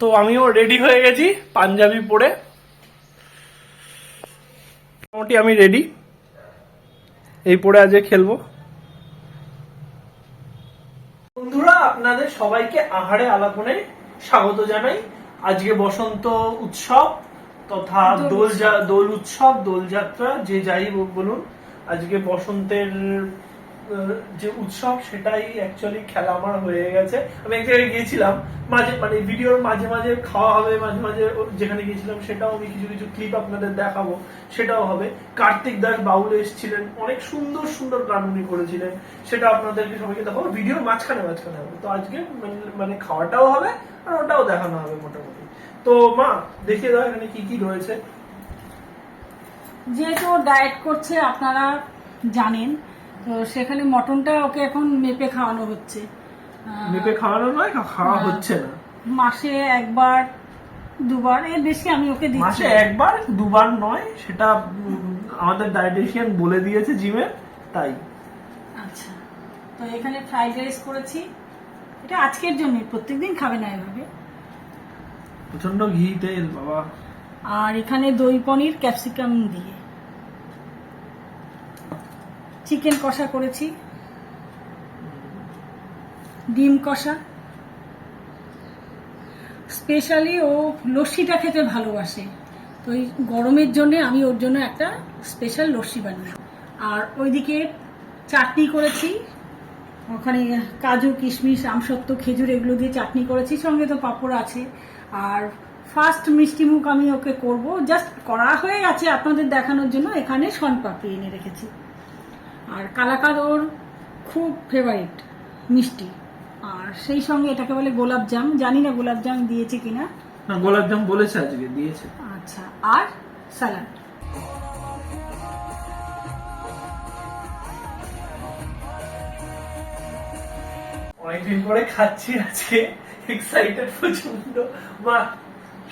তো আমিও রেডি হয়ে গেছি পাঞ্জাবি পরে। মোটামুটি আমি রেডি এই পরে আজকে খেলব। বন্ধুরা আপনাদের সবাইকে আহারে আলাপনে স্বাগত জানাই। আজকে বসন্ত উৎসব তথা দোল দোল উৎসব। দোলযাত্রা যে যাই বলুন আজকে বসন্তের যে উৎসব সেটাই অ্যাকচুয়ালি খেলা আমার হয়ে গেছে। আমি এক জায়গায় গিয়েছিলাম, মাঝে মানে ভিডিওর মাঝে মাঝে খাওয়া হবে, মাঝে মাঝে যেখানে গিয়েছিলাম সেটাও আমি কিছু কিছু ক্লিপ আপনাদের দেখাবো, সেটাও হবে। কার্তিক দাস বাউল এসেছিলেন, অনেক সুন্দর সুন্দর গান উনি করেছিলেন, সেটা আপনাদেরকে সবাইকে দেখাবো। ভিডিওর মাঝখানে মাঝখানে হবে। তো আজকে মানে- মানে খাওয়াটাও হবে আর ওটাও দেখানো হবে মোটামুটি। তো মা, দেখিয়ে দাও এখানে কি কি রয়েছে। যেহেতু ডায়েট করছে, আপনারা জানেন তো সেখানে মটনটা ওকে এখন মেপে খাওয়ানো হচ্ছে। মেপে খাওয়ানো নয় খাওয়া হচ্ছে না। মাসে একবার দুবার এর বেশি আমি ওকে দিচ্ছি মাসে একবার দুবার নয় সেটা আমাদের ডায়েটিশিয়ান বলে দিয়েছে জিমে তাই। আচ্ছা তো এখানে ফ্রাইড রাইস করেছি। এটা আজকের জন্য প্রত্যেকদিন খাবে না এভাবে। প্রচণ্ড ঘি তেল বাবা। আর এখানে দই পনির ক্যাপসিকাম দিয়ে। চিকেন কষা করেছি। ডিম কষা। স্পেশালি ও লস্যিটা খেতে ভালোবাসে। তো এই গরমের জন্য আমি ওর জন্য একটা স্পেশাল লস্যি বানাই আর ওইদিকে চাটনি করেছি। ওখানে কাজু, কিশমিশ, আমসত্ব, খেজুর এগুলো দিয়ে চাটনি করেছি। সঙ্গে তো পাঁপড় আছে। আর ফার্স্ট মিষ্টি মুখ আমি ওকে করব। জাস্ট করা হয়ে গেছে আপনাদের দেখানোর জন্য। এখানে শনপাপড়ি এনে রেখেছি। আর কালাকাদ ওর খুব ফেভারিট মিষ্টি। আর সেই সঙ্গে এটাকে বলে গোলাপ জাম। জানি না গোলাপ জাম দিয়েছে কিনা। না গোলাপ জাম বলেছে আজকে দিয়েছে। আচ্ছা আর স্যালাড। অনেকদিন পরে খাচ্ছি আজকে এক্সাইটেড প্রচণ্ড মা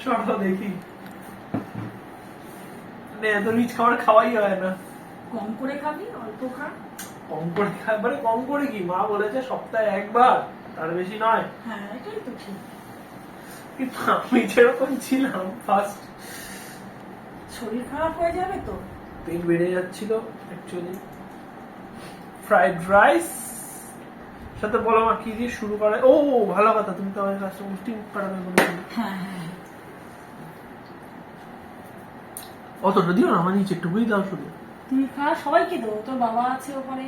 সরো দেখি। মানে এত রিচ খাবার খাওয়াই হয় না। কম করে খাবি অল্প খা। কম করে খাই মানে কম করে কি? মা বলেছে সপ্তাহে একবার তার বেশি নয়। হ্যাঁ এটাই তো ঠিক। কিন্তু আমি যেরকম ছিলাম ফার্স্ট শরীর খারাপ হয়ে যাবে তো? পেট বেড়ে যাচ্ছিল অ্যাকচুয়ালি ফ্রাইড রাইস সাথে বলো মা কি দিয়ে শুরু করে ও ভালো কথা তুমি তো আমাদের কাছে মুষ্টি পাঠাবে বলেছিলে হ্যাঁ হ্যাঁ হ্যাঁ। অতটা দিও না আমার নিচে একটু টুকুই দাও শুধু। তুই খা সবাইকে দেবো তোর বাবা আছে ওখানে।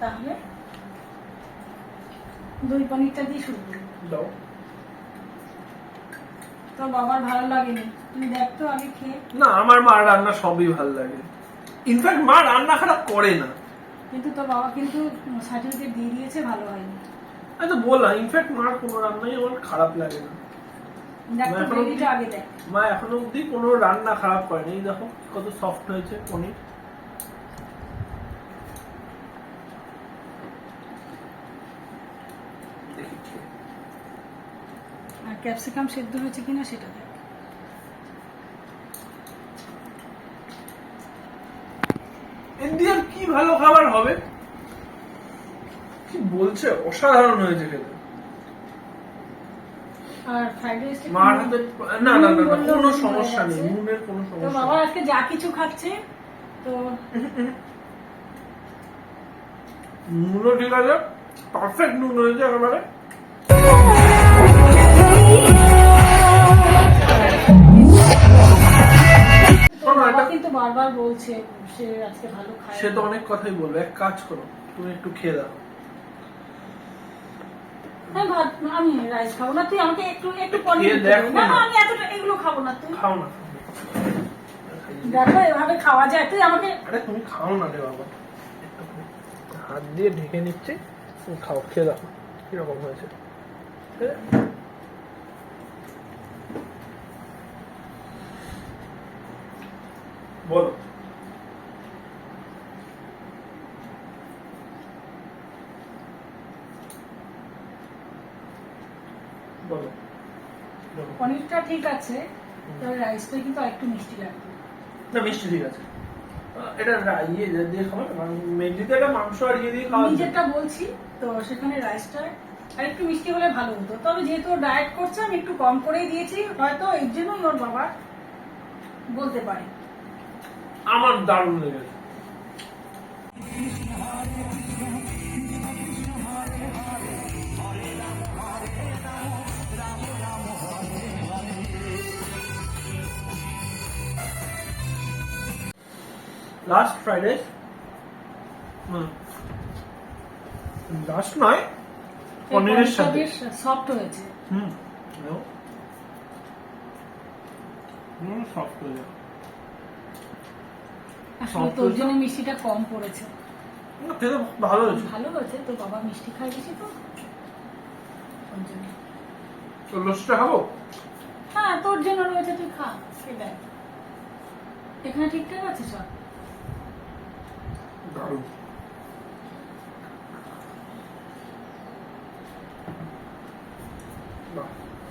তাহলে দই পনিরটা দিয়ে শুরু করি। দাও। তোর বাবার ভালো লাগেনি। তুই দেখ তো আগে খেয়ে। না আমার মা রান্না সবই ভালো লাগে। ইনফ্যাক্ট মা রান্না খারাপ করে না। কিন্তু তোর বাবা কিন্তু সার্টিফিকেট দিয়ে দিয়েছে ভালো হয়নি। আমি তো বললাম ইনফ্যাক্ট মার কোনো রান্নাই আমার খারাপ লাগে না। মা এখনও অব্দি কোনো রান্না খারাপ করেনি এই দেখো কত সফট হয়েছে পনির আর ক্যাপসিকাম সেদ্ধ হয়েছে কিনা সেটা দেখ। আর কি ভালো খাবার হবে? কি বলছে? অসাধারণ হয়েছে খেতে। আর ফ্রাইড রাইস মার হাতে না না কোনো সমস্যা নেই নুনের কোনো তো সমস্যা বাবা নেই। আজকে যা কিছু খাচ্ছে তো নুনও ঠিক আছে পারফেক্ট নুন হয়েছে একেবারে। বলছে সে আজকে ভালো খায় সে তো অনেক কথাই বলবে। এক কাজ করো তুমি একটু খেয়ে দাও। হ্যাঁ ভাত আমি রাইস খাব। না তুই আমাকে একটু একটু পনির দেখো না না। আমি এতটা এগুলো খাব না তুই খাও না। দেখো এভাবে খাওয়া যায়। তুই আমাকে আরে তুমি খাও না রে বাবা। হাত দিয়ে ঢেকে নিচ্ছে তুমি খাও খেয়ে দাও। কীরকম হয়েছে ঠিক আছে? বলো বলো বলো পনিরটা ঠিক আছে তবে রাইসটা কিন্তু একটু মিষ্টি লাগবে। না মিষ্টি ঠিক আছে। এটা ইয়ে দিয়ে খাব না মেনলিতে একটা মাংস আর ইয়ে দিয়ে খাওয়া আমি যেটা বলছি তো সেখানে রাইসটা আর একটু মিষ্টি হলে ভালো হতো। তবে যেহেতু ডায়েট করছে আমি একটু কম করেই দিয়েছি হয়তো এর জন্যই ওর বাবা বলতে পারে। আমার দারুণ লেগেছে। লাস্ট ফ্রাইডে লাস্ট নয় পনিরের সাথে সফট হয়েছে। হুম সফট হয়ে আসলে তোর জন্য মিষ্টিটা কম পড়েছে। ভালো হয়েছে। ভালো হয়েছে তোর বাবা মিষ্টি খায় বেশি তো। ওর জন্য। তো লস্যিটা খাব? হ্যাঁ তোর জন্য রয়েছে তুই খা। সেটাই। এখানে ঠিকঠাক আছে সব?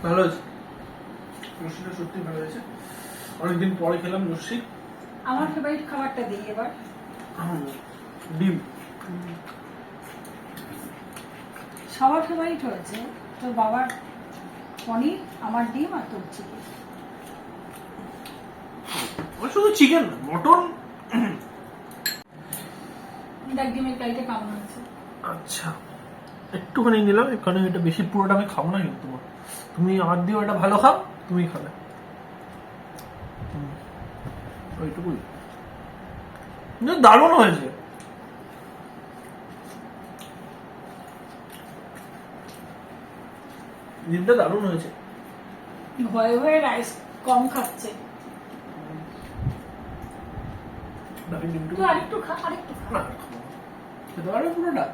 ভালো হয়েছে লস্যিটা সত্যি ভালো হয়েছে। অনেকদিন পরে খেলাম লস্যি আমার ফেভারিট খাবারটা দিই এবার। ডিম। সবার ফেভারিট হয়েছে। তোর বাবার পনির আমার ডিম আর তোর চিকেন শুধু চিকেন মটন আচ্ছা। একটুখানি নিলাম এখানে এটা বেশি পুরোটা আমি খাব না কিন্তু। তুমি আমার দিয়েও এটা ভালো খাও তুমি খাবে। ওইটুকুই। দারুণ হয়েছে। ডিমটা দারুণ হয়েছে। ভয়ে ভয়ে রাইস কম খাচ্ছে। আরেকটু খা আরেকটু খা। খেতে পারবে পুরোটা।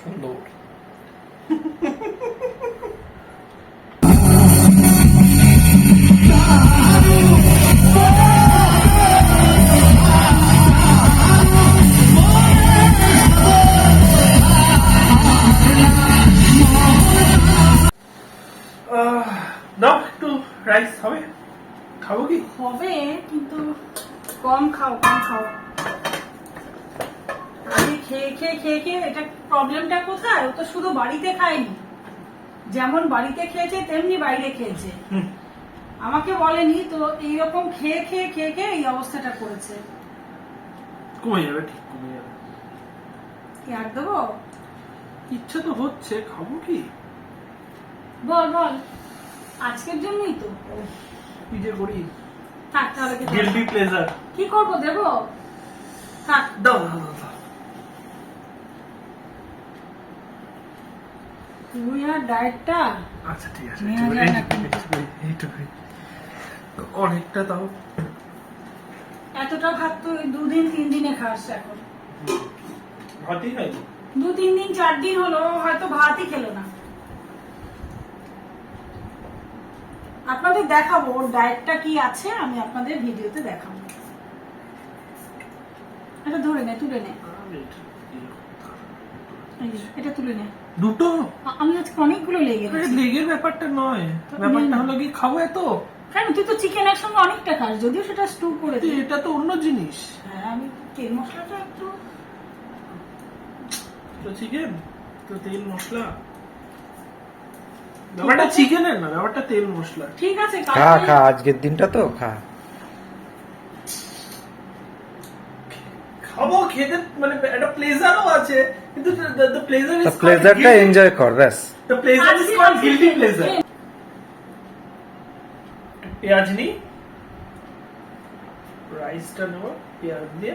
সুন্দর। দাও একটু রাইস হবে। খাব কি? হবে কিন্তু কম খাও কম খাও। আমি খেয়ে খেয়ে খেয়ে খেয়ে এটা প্রবলেমটা কোথায়? ও তো শুধু বাড়িতে খায়নি। যেমন বাড়িতে খেয়েছে তেমনি বাইরে খেয়েছে। আমাকে বলেনি তো এইরকম খেয়ে খেয়ে খেয়ে খেয়ে এই অবস্থাটা করেছে। কমে যাবে ঠিক কমে যাবে। কি আর দেবো? ইচ্ছা তো হচ্ছে খাব কি? বল বল। আজকের জন্যই তো। কি যে করি? থাক তাহলে কি প্লেজার কি করব দেবো? থাক। দাও দাও দাও, দাও তুই আর ডায়েটটা? আচ্ছা ঠিক আছে। অনেকটা তাও। এতটা ভাত তো দুদিন তিন দিনে খাস এখন। ভাতই দু তিন দিন চার দিন হলো হয়তো ভাতই খেলো না। আপনাদের দেখাবো ওর ডায়েটটা কি আছে আমি আপনাদের ভিডিওতে দেখাবো। এটা ধরে নে তুলে নে। এটা তুলে নে। দুটো? আমি আজকে অনেকগুলো লেগে লেগের ব্যাপারটা নয়। ব্যাপারটা হলো কি খাব এত? কেন? তুই তো চিকেন একসঙ্গে অনেকটা খাস যদিও সেটা স্টু করে এটা তো অন্য জিনিস। হ্যাঁ আমি তেল মশলাটা একটু তো চিকেন? তো তেল মশলা? ব্যাপারটা চিকেনের না ব্যাপারটা তেল মশলা। ঠিক আছে খা খা আজকের দিনটা তো খা খাব খেতে মানে একটা প্লেজারও আছে কিন্তু দ্য প্লেজার ইজ প্লেজারটা এনজয় কর ব্যাস। দ্য প্লেজার ইজ আজকে- গিল্টি প্লেজার পেঁয়াজ নি রাইসটা নেব পেঁয়াজ দিয়ে।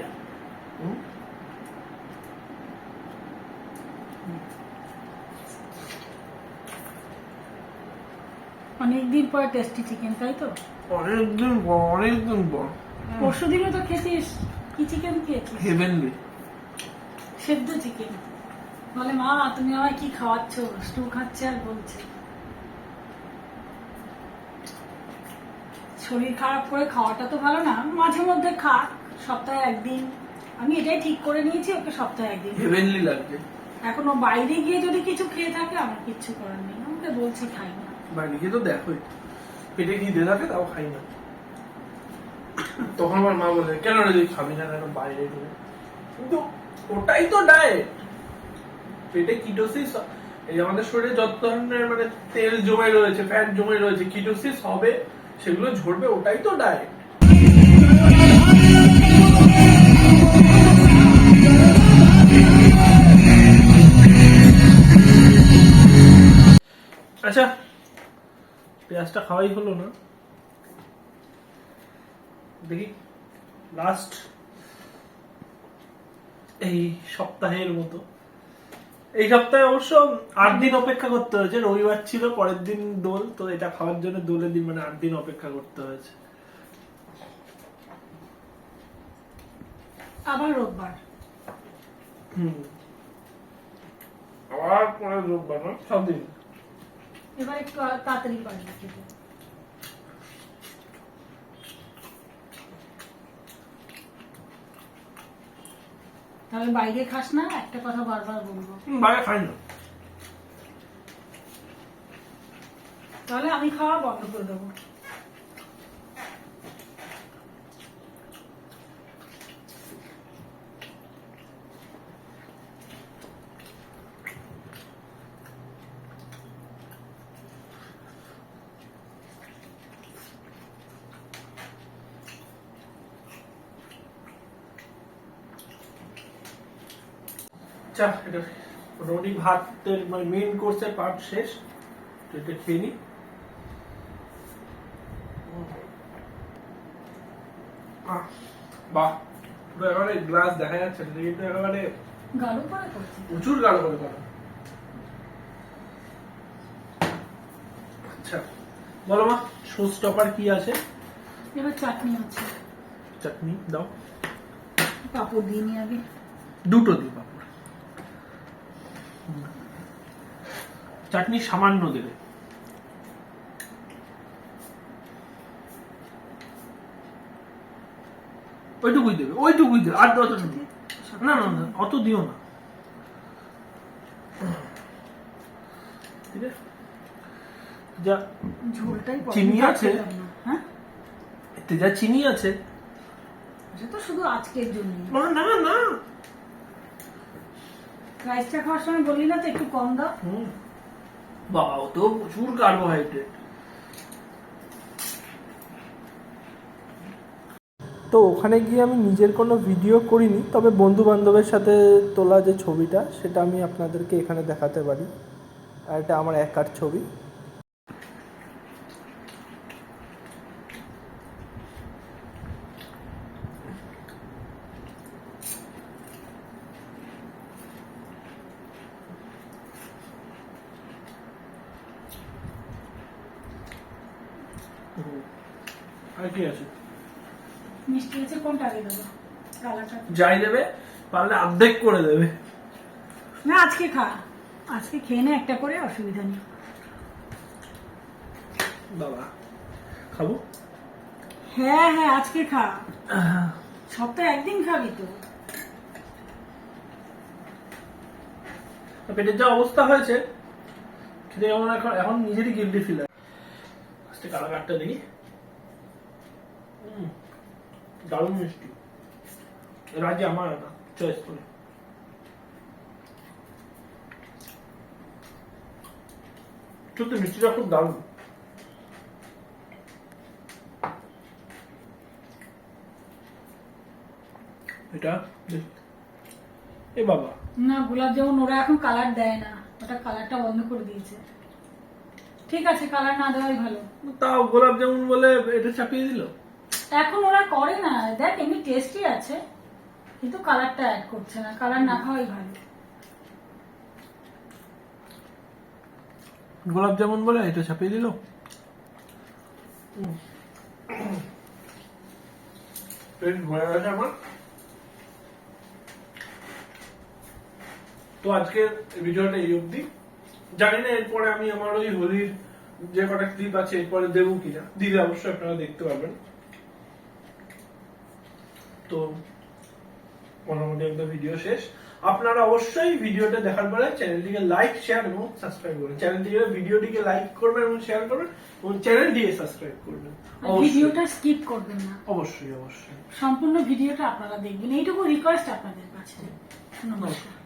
অনেকদিন পর টেস্টি চিকেন তাই তো? অনেকদিন পর অনেকদিন পর। পরশু দিনও তো খেতিস কি চিকেন খেয়েছিস হেভেনলি সেদ্ধ চিকেন বলে মা তুমি আমায় কি খাওয়াচ্ছ? স্টু খাচ্ছে আর বলছে। শরীর খারাপ করে খাওয়াটা তো ভালো না মাঝে মধ্যে খা সপ্তাহে একদিন। আমি এটাই ঠিক করে নিয়েছি ওকে সপ্তাহে একদিন। হেভেনলি লাগছে এখন ও বাইরে গিয়ে যদি কিছু খেয়ে থাকে আমার কিচ্ছু করার নেই। আমাকে বলছে খাই না। বাইরে গিয়ে তো দেখোই পেটে খিদে থাকে তাও খাই না। তখন আমার মা বলে, কেন রে তুই খাবি না কেন বাইরে কিন্তু ওটাই তো ডায়েট পেটে কিটোসিস এই আমাদের শরীরে যত ধরনের মানে তেল জমে রয়েছে ফ্যাট জমে রয়েছে কিটোসিস হবে, সেগুলো ঝরবে, ওটাই তো ডায়েট আচ্ছা পেঁয়াজটা খাওয়াই হলো না। দেখি। লাস্ট এই সপ্তাহের মতো। এই সপ্তাহে অবশ্য আট দিন অপেক্ষা করতে হয়েছে। রবিবার ছিল পরের দিন দোল। তো এটা খাওয়ার জন্য দোলের দিন মানে আট দিন অপেক্ষা করতে হয়েছে। আবার রোববার। হুম। আবার পরের রোববার না? সব দিন। এবার একটু তাড়াতাড়ি পারবে তাহলে বাইরে খাস না একটা কথা বারবার বলব। বাইরে খাই না। তাহলে আমি খাওয়া বন্ধ করে দেবো। আচ্ছা এটা মোটামুটি ভাতের মানে মেন কোর্সের পার্ট শেষ। তো এটা খেয়ে নি। আহ, বাহ পুরো একেবারে গ্লাস দেখা যাচ্ছে এটা কিন্তু একেবারে গাঢ় করে করছি। প্রচুর গাঢ় করে করা। আচ্ছা বলো মা শো স্টপার কি আছে? এবার চাটনি আছে। চাটনি দাও। পাপড় দিয়ে নি আগে। দুটো দিই পাপড়। চাটনি সামান্য দেবে। ওইটুকুই দেবে ওইটুকুই দেবে আর অত না। না না অত দিও না। ঠিক আছে যা ঝোলটাই চিনি আছে? হ্যাঁ? এতে যা চিনি আছে। তো শুধু আজকের জন্য না না না। রাইসটা খাওয়ার সময় বললি না তো একটু কম দাও। হুম। বাবা ও তো প্রচুর কার্বোহাইড্রেট তো ওখানে গিয়ে আমি নিজের কোনো ভিডিও করিনি তবে বন্ধু বান্ধবের সাথে তোলা যে ছবিটা সেটা আমি আপনাদেরকে এখানে দেখাতে পারি। আর এটা আমার একার ছবি। আর কি আছে? মিষ্টি আছে কোনটা আগে দেবো? কালারটা? যাই দেবে পারলে অর্ধেক করে দেবে। না আজকে খা। আজকে খেয়ে নে একটা করে অসুবিধা নেই। বাবা খাব? হ্যাঁ হ্যাঁ আজকে খা। সপ্তাহে একদিন খাবি তো। পেটের যা অবস্থা হয়েছে খেতে কেমন এখন? এখন নিজেরই গিল্টি ফিল আজকে কালাকারটা দেখি। দারুণ মিষ্টি। আগে আমার না চয়েস করে। সত্যি মিষ্টিটা খুব দারুণ। এটা এ বাবা। না গোলাপ জামুন ওরা এখন কালার দেয় না। ওটা কালারটা বন্ধ করে দিয়েছে। ঠিক আছে কালার না দেওয়াই ভালো। তাও গোলাপ জামুন বলে এটা চাপিয়ে দিল? এখন ওরা করে না। দেখ এমনি টেস্টি আছে কিন্তু কালারটা অ্যাড করছে না। কালার না খাওয়াই ভালো। গোলাপ জামুন বলে এটা চাপিয়ে দিল? তো আজকের ভিডিওটা এই অবধি। জানি না এরপরে আমি আমার ওই হোলির যে কটা ক্লিপ আছে এরপরে দেবো কিনা। দিলে অবশ্যই আপনারা দেখতে পারবেন। তো মোটামুটি একটা ভিডিও শেষ। আপনারা অবশ্যই ভিডিওটা দেখার পরে চ্যানেলটিকে লাইক শেয়ার এবং সাবস্ক্রাইব করবেন চ্যানেলটিকে ভিডিওটিকে লাইক করবেন এবং শেয়ার করবেন এবং চ্যানেলটিকে সাবস্ক্রাইব করবেন। ভিডিওটা স্কিপ করবেন না। অবশ্যই অবশ্যই। সম্পূর্ণ ভিডিওটা আপনারা দেখবেন। এইটুকু রিকোয়েস্ট আপনাদের কাছে। নমস্কার